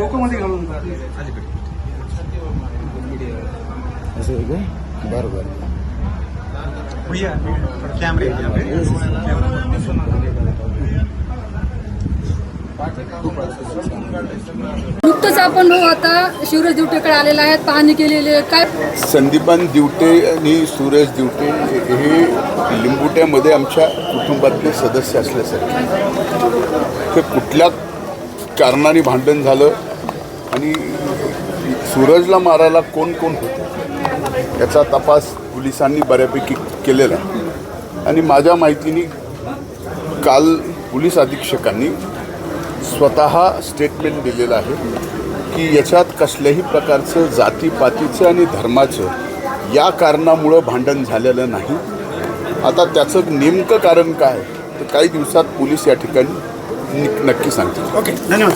फोटोमध्ये घालून असं आहे का? बरं बरं. नुकतंच आपण आता शिवराज दिवटेकडे आलेला आहे पाहणी केलेली आहे. काय संदीपान दिवटे आणि सुरेश दिवटे हे लिंबुट्यामध्ये आमच्या कुटुंबातले सदस्य असल्यासारखे. ते कुठल्या कारणाने भांडण झालं? आणि सूरजला मारायला कोण कोण होतं? याचा तपास पोलिसांनी बऱ्यापैकी केलेला आहे. आणि माझ्या माहितीने काल पोलीस अधीक्षकांनी स्वतः स्टेटमेंट दिलेलं आहे की याच्यात कसल्याही प्रकारचं जातीपातीचं आणि धर्माचं या कारणामुळं भांडण झालेलं नाही. आता त्याचं नेमकं कारण काय तर काही दिवसात पोलीस या ठिकाणी नक्की सांगतील. ओके धन्यवाद